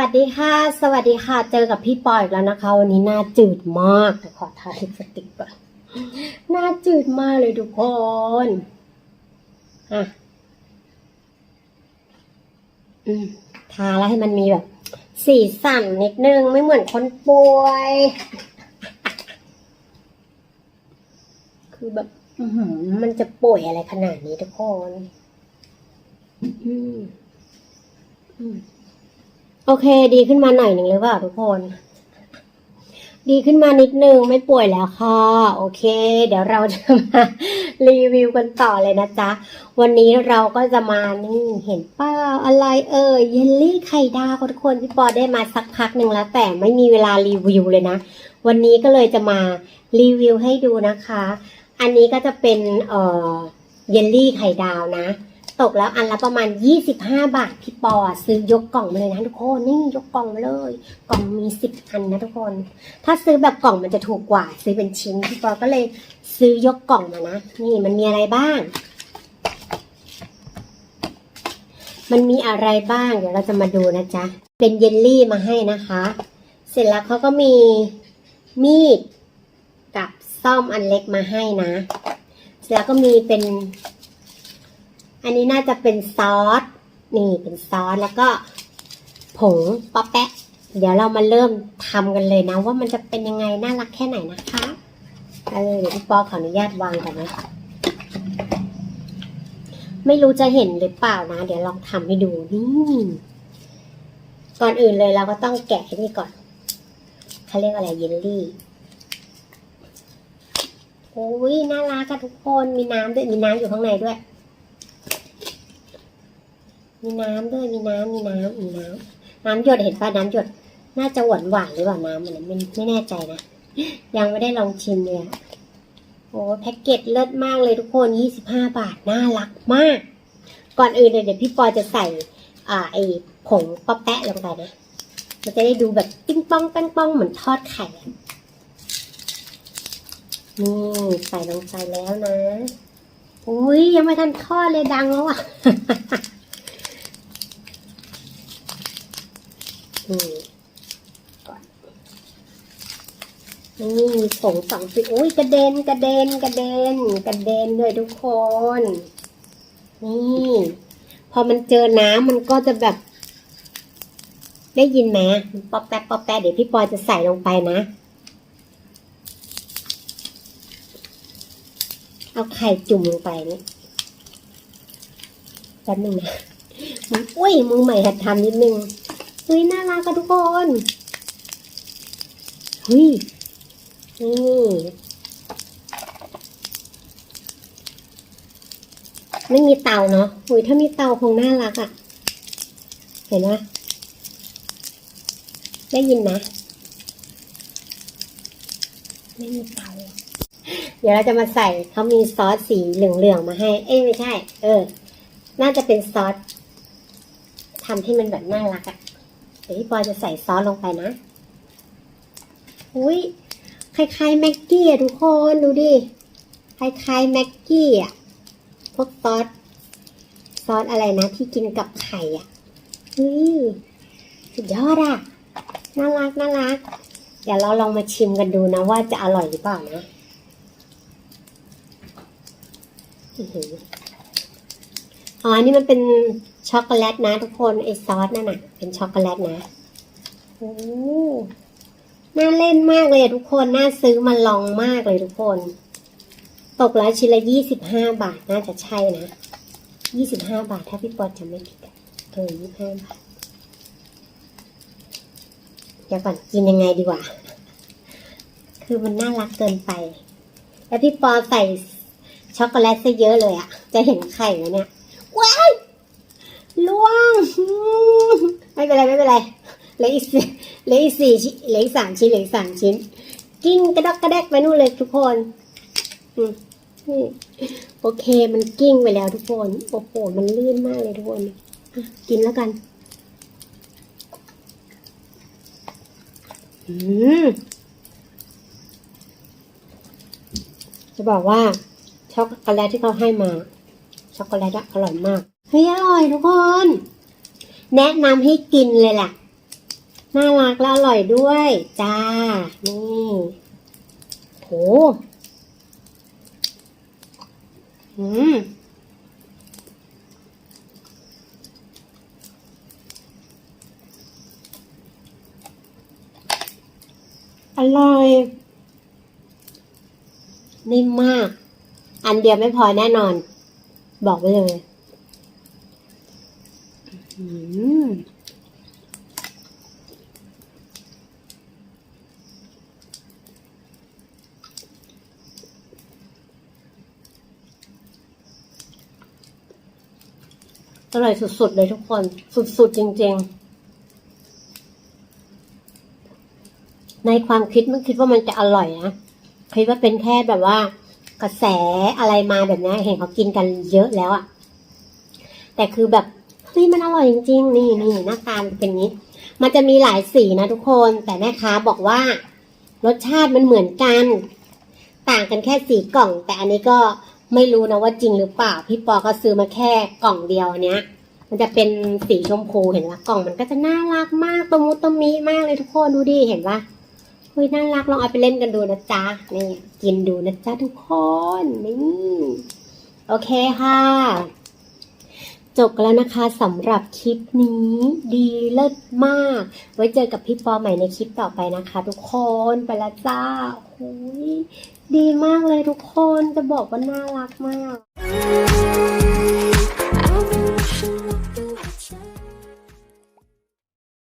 วัสดีค่ะ สวัสดีค่ะ เจอกับพี่ปอยอีกแล้วนะคะ วันนี้หน้าจืดมากแต่ขอทาลิปสติกก่อนหน้าจืดมากเลยทุกคนอะอืมทาแล้วให้มันมีแบบ สีสันนิดนึงไม่เหมือนคนป่วย คือแบบอือหือมันจะป่วยอะไรขนาดนี้ทุกคน อืมอืม โอเค ดีขึ้นมาหน่อยหนึ่งหรือเปล่าทุกคน ดีขึ้นมานิดนึงไม่ป่วยแล้วค่ะ โอเค เดี๋ยวเราจะมารีวิวกันต่อเลยนะจ๊ะ วันนี้เราก็จะมานี่เห็นเป้าอะไรเอ่ยเยลลี่ไข่ดาวทุกคนพี่ปอได้มาสักพักหนึ่งแล้ว แต่ไม่มีเวลารีวิวเลยนะ วันนี้ก็เลยจะมารีวิวให้ดูนะคะ อันนี้ก็จะเป็นเอ่อเยลลี่ไข่ดาวนะ ตกแล้วอันละประมาณ 25 บาทพี่ปอซื้อยกกล่องมาเลยนะทุกคนนี่ยกกล่องมาเลย กล่องมี 10 อันนะทุกคน ถ้าซื้อแบบกล่องมันจะถูกกว่า ซื้อเป็นชิ้นพี่ปอก็เลยซื้อยกกล่องมานะนี่มันมีอะไรบ้าง มันมีอะไรบ้างเดี๋ยวเราจะมาดูนะจ๊ะเป็นเยลลี่มาให้นะคะ เสร็จแล้วเขาก็มีมีดกับซ่อมอันเล็กมาให้นะ เสร็จแล้วก็มีเป็น อันนี้น่าจะเป็นซอส นี่เป็นซอสแล้วก็ผงป๊อปแปะ เดี๋ยวเรามาเริ่มทำกันเลยนะ ว่ามันจะเป็นยังไงน่ารักแค่ไหนนะคะเออเดี๋ยวพี่ปอขออนุญาตวางก่อนนะไม่รู้จะเห็นหรือเปล่านะ เดี๋ยวลองทำให้ดูนี่ก่อนอื่นเลยเราก็ต้องแกะให้นี่ก่อนเขาเรียกอะไรเยลลี่โอ้ยน่ารักอะทุกคนมีน้ำด้วยมีน้ำอยู่ข้างในด้วย มีน้ำด้วยมีน้ำมีน้ำมีน้ำน้ำหยดเห็นป่ะน้ำหยดน่าจะหวานหวานหรือเปล่าน้ำมันไม่ไม่แน่ใจนะยังไม่ได้ลองชิมเลยโอ้แพ็กเกจเลิศมากเลยทุกคน 25 บาทน่ารักมาก ก่อนอื่นเดี๋ยวพี่ปอจะใส่ อ่าไอ้ผงป๊อปแปะลงไปนะมันจะได้ดูแบบปิ้งป้องแป้งป้องเหมือนทอดไข่นี่ใส่ลงไปแล้วนะอุ้ยยังไม่ทันทอดเลยดังแล้วอะ นี่ก่อนนี่ผงสองสีอุ้ยกระเด็นกระเด็นกระเด็นกระเด็นเลยทุกคน นี่พอมันเจอน้ำมันก็จะแบบ ได้ยินไหมปอแป๊บป๊อแป๊บเดี๋ยวพี่ปอยจะใส่ลงไปนะ เอาไข่จุ่มลงไปนี่แป๊บนึงนะมืออุ้ยมือใหม่หัดทำนิดนึง เฮ้ยน่ารักกันทุกคนเฮ้ยนี่ไม่มีเตาเนาะอุ้ยถ้ามีเตาคงน่ารักอะ่ะ เห็นไหมได้ยินนะไม่มีเตาเดี๋ยวเราจะมาใส่เขามีซอสสีเหลืองๆมาให้ เอ้ยไม่ใช่ เออ น่าจะเป็นซอสทำให้มันแบบน่ารักอะ่ะ ดี๋ยวพี่ปอยจะใส่ซอสลงไปนะ อุ้ยคล้ายๆแม็กกี้อะทุกคนดูดิ คล้ายๆแม็กกี้อะพวกซอสซอสอะไรนะ ที่กินกับไข่อะเฮ้ยสุดยอดอะน่ารักน่ารัก เดี๋ยวเราลองมาชิมกันดูนะ ว่าจะอร่อยหรือเปล่านะอ๋ออันนี้มันเป็น ช็อกโกแลตนะทุกคนไอซอสนั่นน่ะ เป็นช็อกโกแลตนะโอ้น่าเล่นมากเลยทุกคน น่าซื้อมาลองมากเลยทุกคน ตกแล้วชิ้นละยี่สิบห้าบาทน่าจะใช่นะยี่สิบห้าบาท ถ้าพี่ปอจำไม่ผิดเออยี่ห้าบาทเดี๋ยวก่อนกินยังไงดีกว่า คือมันน่ารักเกินไป แล้วพี่ปอใส่ช็อกโกแลตซะเยอะเลยอะจะเห็นไข่ไหมเนี่ยว้าย ล่วง ไม่เป็นไรไม่เป็นไรเหลืออีกสี่เหลืออีกสี่เหลืออีกสามชิ้นเหลืออีกสามชิ้น กิ้งกระดอกกระแดกไปนู่นเลยทุกคนโอเคมันกิ้งไปแล้วทุกคนโอ้โหมันลื่นมากเลยทุกคนกินแล้วกันจะบอกว่าช็อกโกแลตที่เขาให้มา ช็อกโกแลตอร่อยมาก เฮ้ยอร่อยทุกคน แนะนำให้กินเลยแหละน่ารักและอร่อยด้วย จ้า นี่โหอืมอร่อยนิ่มมาก อันเดียวไม่พอแน่นอน บอกไว้เลย อร่อยสุดๆเลยทุกคน สุดๆจริง ๆในความคิดไม่คิดว่ามันจะอร่อยนะคิดว่าเป็นแค่แบบว่า กระแสอะไรมาแบบนี้เห็นเขากินกันเยอะแล้วอะแต่คือแบบ เฮ้ยมันอร่อยจริงๆ นี่นี่หน้าตามันเป็นนี้ มันจะมีหลายสีนะทุกคน แต่แม่ค้าบอกว่า รสชาติมันเหมือนกัน ต่างกันแค่สีกล่อง แต่อันนี้ก็ไม่รู้นะว่าจริงหรือเปล่า พี่ปอก็ซื้อมาแค่กล่องเดียวอันเนี้ย มันจะเป็นสีชมพูเห็นปะกล่องมันก็จะน่ารักมากตะมุตะมิมากเลยทุกคนดูดิเห็นปะเฮ้ยน่ารักลองเอาไปเล่นกันดูนะจ๊ะนี่กินดูนะจ๊ะทุกคนนี่โอเคค่ะ จบแล้วนะคะสำหรับคลิปนี้ดีเลิศมาก ไว้เจอกับพี่ปอใหม่ในคลิปต่อไปนะคะ ทุกคนไปและจ้าหุยดีมากเลยทุกคนจะบอกว่าน่ารักมาก